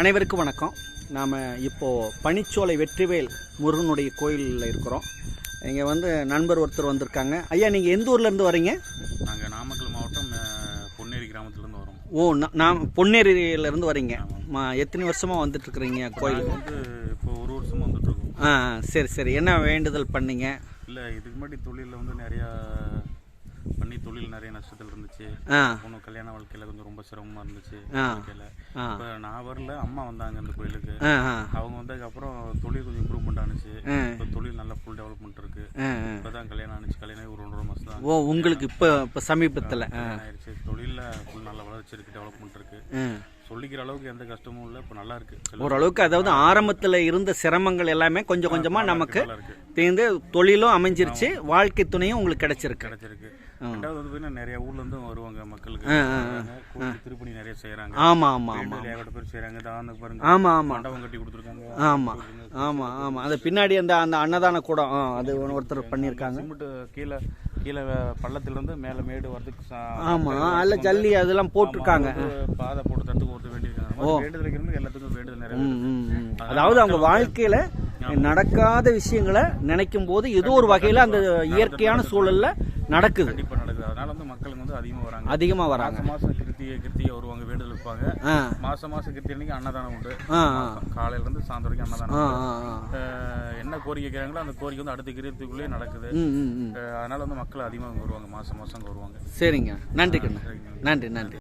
அனைவருக்கும் வணக்கம். நாம் இப்போது பனிச்சோலை வெற்றிவேல் முருகனுடைய கோயிலில் இருக்கிறோம். இங்கே வந்து நண்பர் ஒருத்தர் வந்திருக்காங்க. ஐயா நீங்கள் எந்த ஊர்லேருந்து வரீங்க? நாங்கள் நாமக்கல் மாவட்டம் பொன்னேரி கிராமத்துலேருந்து வரோம். ஓ நான் பொன்னேரியிலேருந்து வரீங்க. மா எத்தனை வருஷமாக வந்துட்டுருக்குறீங்க கோயில்? வந்து இப்போ ஒரு வருஷமா வந்துட்டு இருக்கோம். ஆ சரி சரி. என்ன வேண்டுதல் பண்ணீங்க? இல்லை இதுக்கு முன்னாடி தொழிலில் வந்து நிறையா பண்ணி தொழில் நிறைய நஷ்டத்தில் இருந்துச்சு. ஆ. பொண்ணு கல்யாண வாழ்க்கையில் கொஞ்சம் ரொம்ப சிரமமாக இருந்துச்சு. ஆ. வாழ்க்கையில் இப்போ நான் வரல அம்மா வந்தாங்க இந்த கோயிலுக்கு. அவங்க வந்ததுக்கப்புறம் தொழில் கொஞ்சம் இம்ப்ரூவ்மெண்ட் ஆனிச்சு. இப்போ தொழில் நல்லா ஃபுல் டெவலப்மெண்ட் இருக்கு. இப்போ தான் கல்யாணம் ஆனிச்சு. கல்யாணம் ஒரு ஒன்றரை மாதம் தான் ஓ உங்களுக்கு இப்போ இப்போ சமீபத்தில் ஆயிடுச்சு தொழிலில் ஃபுல் நல்ல வளர்ச்சி இருக்குது டெவலப்மெண்ட் இருக்குது ஆ. சொல்லிக்கிற அளவுக்கு எந்த கஷ்டமும் இல்லை. இப்போ நல்லா இருக்கு. ஓரளவுக்கு அதாவது ஆரம்பத்தில் இருந்த சிரமங்கள் எல்லாமே கொஞ்சம் கொஞ்சமாக நமக்கு இருக்கு தீர்ந்து தொழிலும் அமைஞ்சிருச்சு. வாழ்க்கை துணையும் உங்களுக்கு கிடைச்சிருக்கு. கிடைச்சிருக்கு. ரெண்டாவது வந்து பார்த்தீங்கன்னா நிறைய ஊர்ல இருந்தும் வருவாங்க மக்களுக்கு. திருப்பணி நிறைய செய்யறாங்க ஆமாம் ஆமாம் ஆமாம் ஏகப்பட்ட பேர் செய்யறாங்க தான பாருங்க. ஆமாம் ஆமாம் மண்டபம் கட்டி கொடுத்துருக்காங்க. ஆமாம் ஆமாம் ஆமாம் அது பின்னாடி அந்த அந்த அன்னதான கூடம் அது ஒருத்தர் பண்ணியிருக்காங்க. கீழே கீழே வே- பள்ளத்துல இருந்து மேல மேடு வரதுக்கு ஆமாம் அதில் ஜல்லி அதெல்லாம் போட்டிருக்காங்க. பாதை போட்டு தரத்துக்கு ஒருத்தர் வேண்டியிருக்காங்க. வேண்டுதல் எல்லாத்துக்கும் வேண்டுதல் நிறைய. அதாவது அவங்க வாழ்க்கையில நடக்காத விஷயங்களை நினைக்கும் போது ஏதோ ஒரு வகையில அந்த இயற்கையான சூழல்ல நடக்குது. கண்டிப்பா நடக்குது. அதனால வந்து மக்களுங்க வந்து அதிகமா வராங்க. அதிகமா வராங்க. மாசம் கிருத்திகை கிருத்திகை வருவாங்க வேண்டுதல் வைப்பாங்க. ஆ. மாசம் மாசம் கிருத்திகை அன்னைக்கு அன்னதானம் உண்டு. ஆ ஆ. காலையில இருந்து சாயந்தரம் வரைக்கும் அன்னதானம் என்ன கோரிக்கை கேட்குறாங்களோ அந்த கோரிக்கை வந்து அடுத்த கிரியத்துக்குள்ளேயே நடக்குது. அதனால வந்து மக்கள் அதிகமாக வருவாங்க மாசம் மாசம் வருவாங்க. சரிங்க. நன்றி கண்ணா. நன்றி நன்றி.